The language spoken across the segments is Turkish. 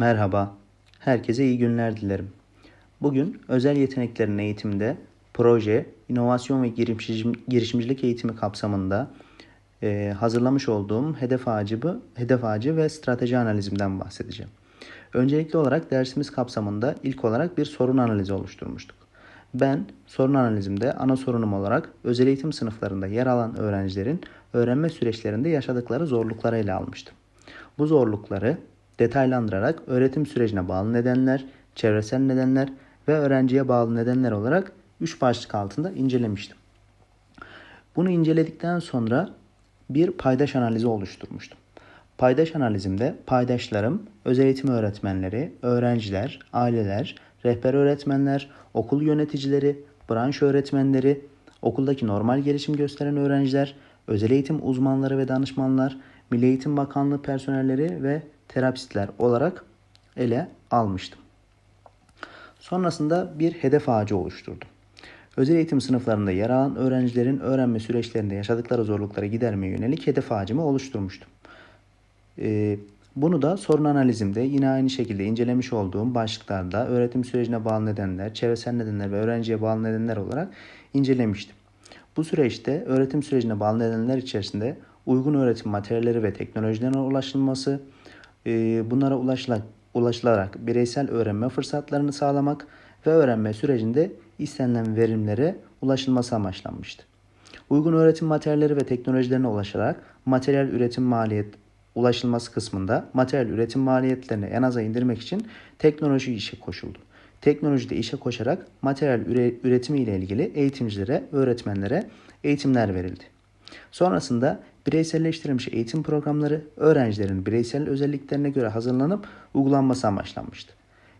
Merhaba, herkese iyi günler dilerim. Bugün özel yeteneklerin eğitimde proje, inovasyon ve girişimcilik eğitimi kapsamında e, hazırlamış olduğum hedef ağacı, hedef ağacı ve strateji analizimden bahsedeceğim. Öncelikli olarak dersimiz kapsamında ilk olarak bir sorun analizi oluşturmuştuk. Ben sorun analizimde ana sorunum olarak özel eğitim sınıflarında yer alan öğrencilerin öğrenme süreçlerinde yaşadıkları zorlukları ele almıştım. Bu zorlukları detaylandırarak öğretim sürecine bağlı nedenler, çevresel nedenler ve öğrenciye bağlı nedenler olarak 3 başlık altında incelemiştim. Bunu inceledikten sonra bir paydaş analizi oluşturmuştum. Paydaş analizimde paydaşlarım, özel eğitim öğretmenleri, öğrenciler, aileler, rehber öğretmenler, okul yöneticileri, branş öğretmenleri, okuldaki normal gelişim gösteren öğrenciler, özel eğitim uzmanları ve danışmanlar, Milli Eğitim Bakanlığı personelleri ve terapistler olarak ele almıştım. Sonrasında bir hedef ağacı oluşturdum. Özel eğitim sınıflarında yer alan öğrencilerin öğrenme süreçlerinde yaşadıkları zorlukları gidermeye yönelik hedef ağacımı oluşturmuştum. Ee, bunu da sorun analizimde yine aynı şekilde incelemiş olduğum başlıklarda öğretim sürecine bağlı nedenler, çevresel nedenler ve öğrenciye bağlı nedenler olarak incelemiştim. Bu süreçte öğretim sürecine bağlı nedenler içerisinde uygun öğretim materyalleri ve teknolojilerine ulaşılması, e, bunlara ulaşılarak bireysel öğrenme fırsatlarını sağlamak ve öğrenme sürecinde istenilen verimlere ulaşılması amaçlanmıştı. Uygun öğretim materyalleri ve teknolojilerine ulaşarak materyal üretim maliyet ulaşılması kısmında materyal üretim maliyetlerini en aza indirmek için teknoloji işe koşuldu. Teknolojide işe koşarak materyal üretimi ile ilgili eğitimcilere, öğretmenlere eğitimler verildi. Sonrasında bireyselleştirilmiş eğitim programları öğrencilerin bireysel özelliklerine göre hazırlanıp uygulanması amaçlanmıştı.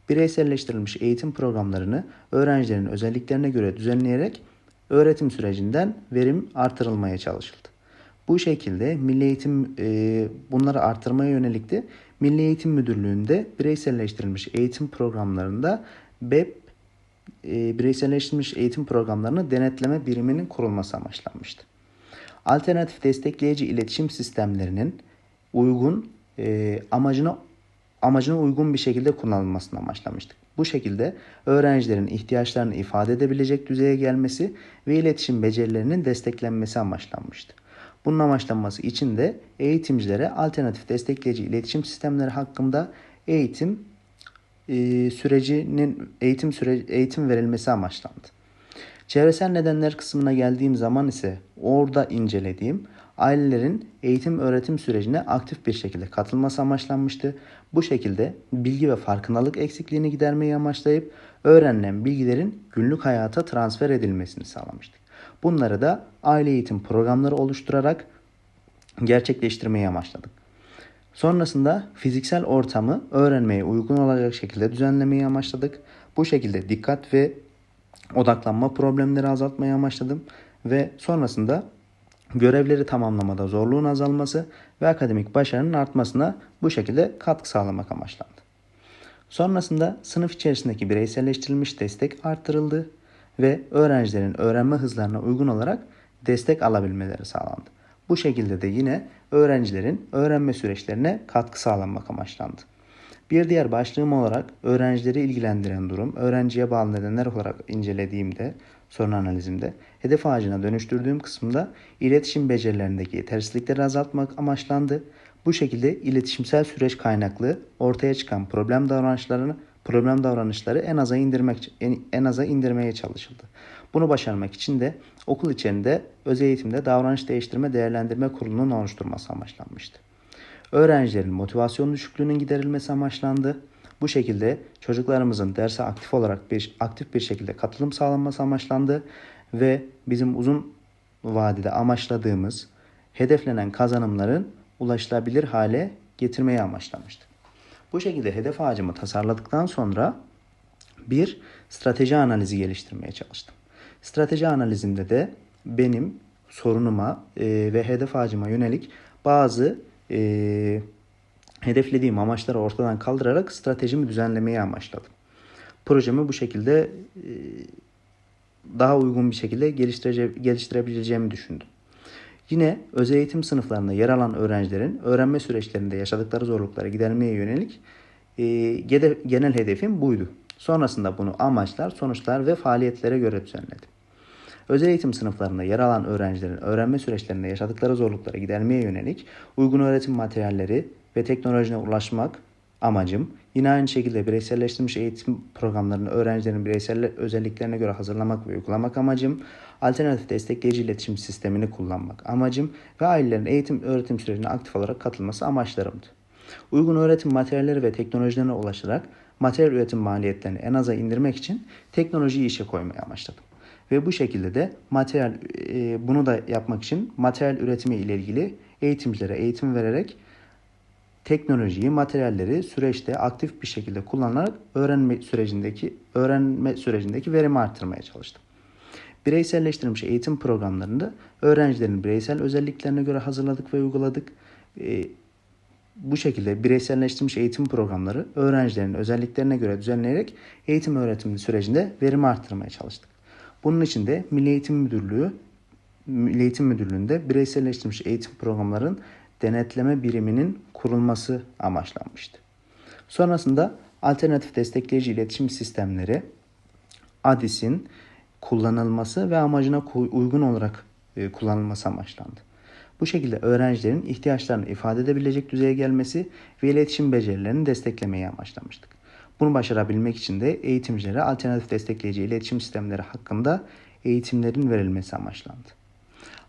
Bireyselleştirilmiş eğitim programlarını öğrencilerin özelliklerine göre düzenleyerek öğretim sürecinden verim artırılmaya çalışıldı. Bu şekilde Milli Eğitim e, bunları artırmaya yönelikti. Milli Eğitim Müdürlüğü'nde bireyselleştirilmiş eğitim programlarında BEP e, bireyselleştirilmiş eğitim programlarını denetleme biriminin kurulması amaçlanmıştı. Alternatif destekleyici iletişim sistemlerinin uygun e, amacına amacına uygun bir şekilde kullanılmasını amaçlamıştık. Bu şekilde öğrencilerin ihtiyaçlarını ifade edebilecek düzeye gelmesi ve iletişim becerilerinin desteklenmesi amaçlanmıştı. Bunun amaçlanması için de eğitimcilere alternatif destekleyici iletişim sistemleri hakkında eğitim e, sürecinin eğitim süreci eğitim verilmesi amaçlandı. Çevresel nedenler kısmına geldiğim zaman ise orada incelediğim ailelerin eğitim öğretim sürecine aktif bir şekilde katılması amaçlanmıştı. Bu şekilde bilgi ve farkındalık eksikliğini gidermeyi amaçlayıp öğrenilen bilgilerin günlük hayata transfer edilmesini sağlamıştık. Bunları da aile eğitim programları oluşturarak gerçekleştirmeyi amaçladık. Sonrasında fiziksel ortamı öğrenmeye uygun olacak şekilde düzenlemeyi amaçladık. Bu şekilde dikkat ve odaklanma problemleri azaltmaya amaçladım ve sonrasında görevleri tamamlamada zorluğun azalması ve akademik başarının artmasına bu şekilde katkı sağlamak amaçlandı. Sonrasında sınıf içerisindeki bireyselleştirilmiş destek arttırıldı ve öğrencilerin öğrenme hızlarına uygun olarak destek alabilmeleri sağlandı. Bu şekilde de yine öğrencilerin öğrenme süreçlerine katkı sağlanmak amaçlandı. Bir diğer başlığım olarak öğrencileri ilgilendiren durum, öğrenciye bağlı nedenler olarak incelediğimde, sorun analizimde, hedef ağacına dönüştürdüğüm kısımda iletişim becerilerindeki yetersizlikleri azaltmak amaçlandı. Bu şekilde iletişimsel süreç kaynaklı ortaya çıkan problem davranışlarını problem davranışları en aza indirmek en, en aza indirmeye çalışıldı. Bunu başarmak için de okul içerisinde özel eğitimde davranış değiştirme değerlendirme kurulunun oluşturması amaçlanmıştı. Öğrencilerin motivasyon düşüklüğünün giderilmesi amaçlandı. Bu şekilde çocuklarımızın derse aktif olarak bir aktif bir şekilde katılım sağlanması amaçlandı ve bizim uzun vadede amaçladığımız hedeflenen kazanımların ulaşılabilir hale getirmeyi amaçlamıştı. Bu şekilde hedef ağacımı tasarladıktan sonra bir strateji analizi geliştirmeye çalıştım. Strateji analizinde de benim sorunuma e, ve hedef ağacıma yönelik bazı e, hedeflediğim amaçları ortadan kaldırarak stratejimi düzenlemeyi amaçladım. Projemi bu şekilde e, daha uygun bir şekilde geliştire, geliştirebileceğimi düşündüm. Yine özel eğitim sınıflarında yer alan öğrencilerin öğrenme süreçlerinde yaşadıkları zorlukları gidermeye yönelik e, genel hedefim buydu. Sonrasında bunu amaçlar, sonuçlar ve faaliyetlere göre düzenledim. Özel eğitim sınıflarında yer alan öğrencilerin öğrenme süreçlerinde yaşadıkları zorlukları gidermeye yönelik uygun öğretim materyalleri ve teknolojine ulaşmak amacım. Yine aynı şekilde bireyselleştirilmiş eğitim programlarını öğrencilerin bireysel özelliklerine göre hazırlamak ve uygulamak amacım. Alternatif destekleyici iletişim sistemini kullanmak amacım ve ailelerin eğitim öğretim sürecine aktif olarak katılması amaçlarımdı. Uygun öğretim materyalleri ve teknolojilerine ulaşarak materyal üretim maliyetlerini en aza indirmek için teknolojiyi işe koymayı amaçladım. Ve bu şekilde de materyal e, bunu da yapmak için materyal üretimi ile ilgili eğitimcilere eğitim vererek teknolojiyi, materyalleri süreçte aktif bir şekilde kullanarak öğrenme sürecindeki öğrenme sürecindeki verimi arttırmaya çalıştım. Bireyselleştirilmiş eğitim programlarında öğrencilerin bireysel özelliklerine göre hazırladık ve uyguladık. E, bu şekilde bireyselleştirilmiş eğitim programları öğrencilerin özelliklerine göre düzenleyerek eğitim öğretim sürecinde verimi arttırmaya çalıştık. Bunun için de Milli Eğitim Müdürlüğü Milli Eğitim Müdürlüğü'nde bireyselleştirilmiş eğitim programların denetleme biriminin kurulması amaçlanmıştı. Sonrasında alternatif destekleyici iletişim sistemleri ADIS'in kullanılması ve amacına uygun olarak e, kullanılması amaçlandı. Bu şekilde öğrencilerin ihtiyaçlarını ifade edebilecek düzeye gelmesi ve iletişim becerilerini desteklemeyi amaçlamıştık. Bunu başarabilmek için de eğitimcilere alternatif destekleyici iletişim sistemleri hakkında eğitimlerin verilmesi amaçlandı.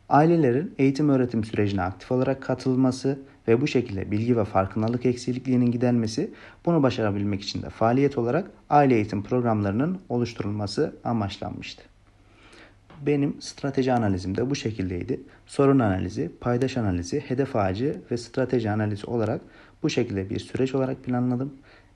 Ailelerin eğitim öğretim sürecine aktif olarak katılması ve bu şekilde bilgi ve farkındalık eksikliğinin gidermesi bunu başarabilmek için de faaliyet olarak aile eğitim programlarının oluşturulması amaçlanmıştı. Benim strateji analizim de bu şekildeydi. Sorun analizi, paydaş analizi, hedef ağacı ve strateji analizi olarak bu şekilde bir süreç olarak planladım.